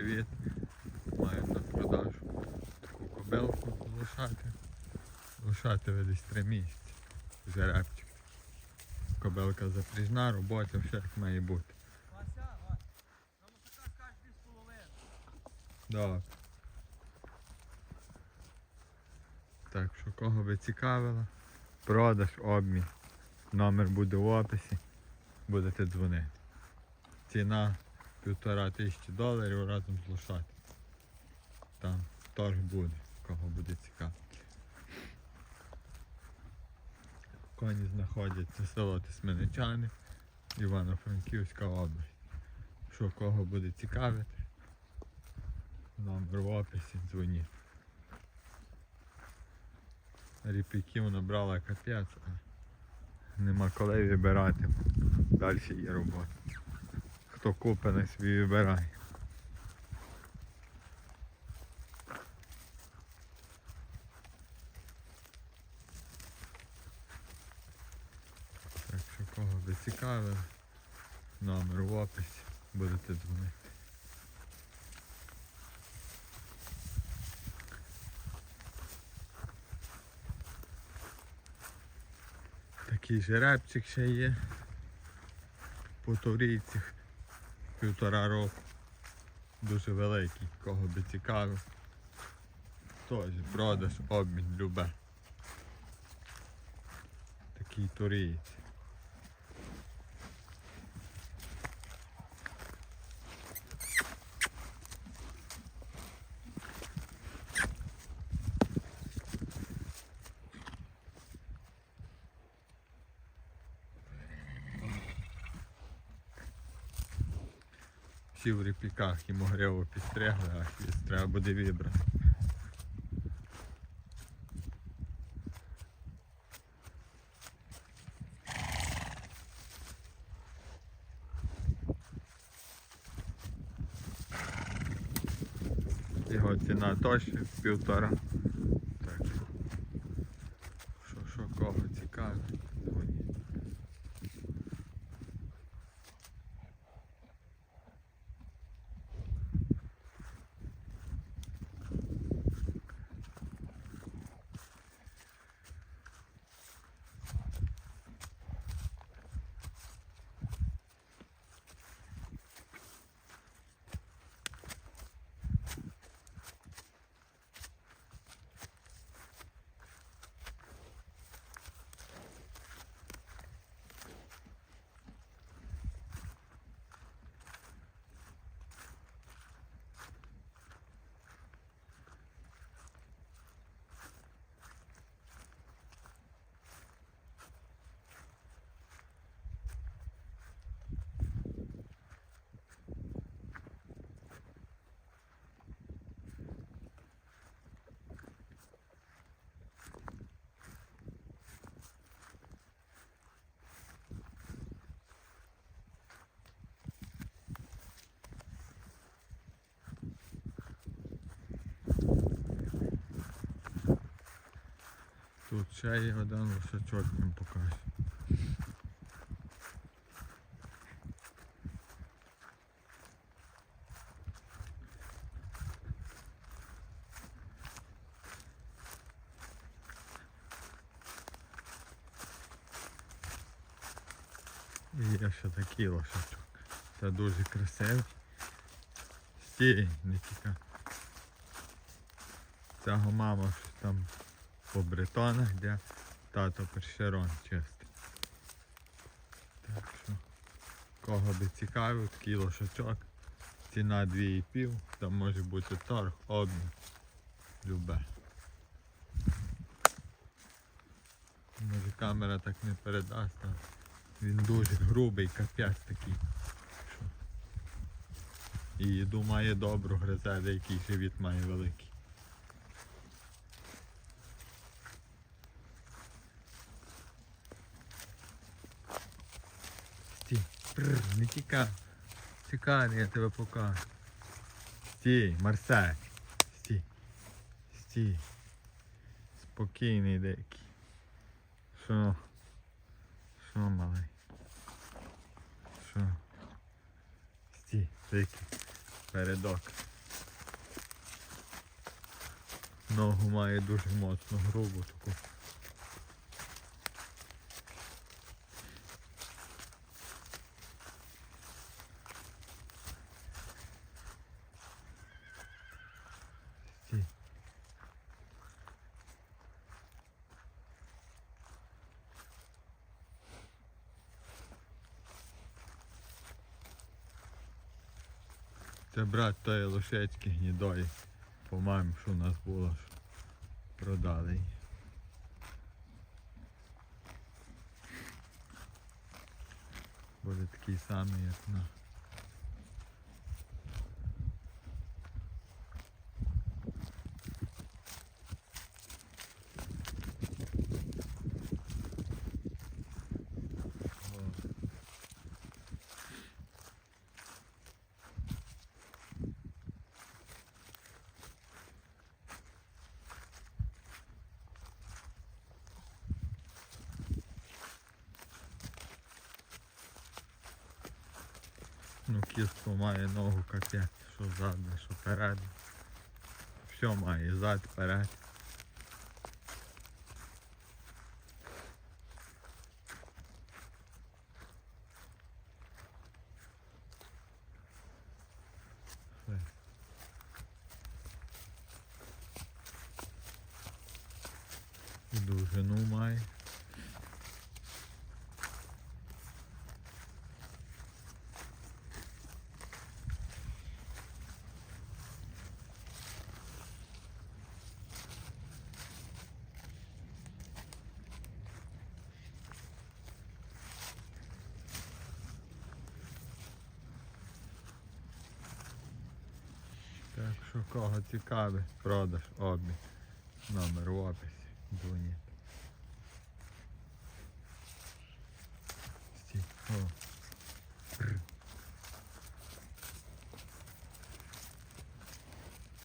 привіт. Маю на продажу таку кобилку лошати. Лошати десь три місяці. Жеребчик. Кобилка запряжна, робота, все як має бути. Вася, Вася, така скаж дві з половиною. Добре. Так що кого би цікавило, продаж, обмін. Номер буде в описі. Будете дзвонити. Ціна півтора тисячі доларів разом з лошадь. Там теж буде, кого буде цікаво. Коні знаходяться село Тисменичани, Івано-Франківська область. Що кого буде цікавити, номер в описі дзвоніть. Ріпіків набрала капець, а нема коли вибирати. Далі є робота. Хто купить, собі вибирає. Так що кого би цікавило, номер в описі, будете дзвонити. Такий жеребчик ще є. По таврійцях півтора року. Дуже великий, кого би цікавив. Теж продаж, обмін, любе. Такий турієць. Всі в ріпіках і могрево підстригли, а хвіст треба буде вибрати. Його ціна теж півтора. Так що, що, що кого цікавить, дзвоніть. Ще є один лошачок вам покажу. Є ще такий лошачок. Це дуже красивий. Стій, не тікай. Цього мама щось там по бретонах, де тато першерон чистий. Так що, кого би цікавив, такий лошачок. Ціна 2,5, там може бути торг, обмін. Любе. Може камера так не передасть, а він дуже грубий, капець такий. І їду має добру, гризе, деякий живіт має великий. Пррр, не тікай. Чекай, я тебе покажу. Стій, Марсель. Стій. Стій. Спокійний дикий. Що? Що, малий? Що? Стій, дикий. Передок. Ногу має дуже моцну, грубу таку. Це брат тої лошечки гнідої. По-моєму, що у нас було, що продали. Буде такий самий, як на. Ну, кістку має ногу капець, що ззаду, що перед. Все має, зад, перед. І довжину має. Кого цікавий, продаж, обмін. Номер в описі. Дзвоніть. Стій. О.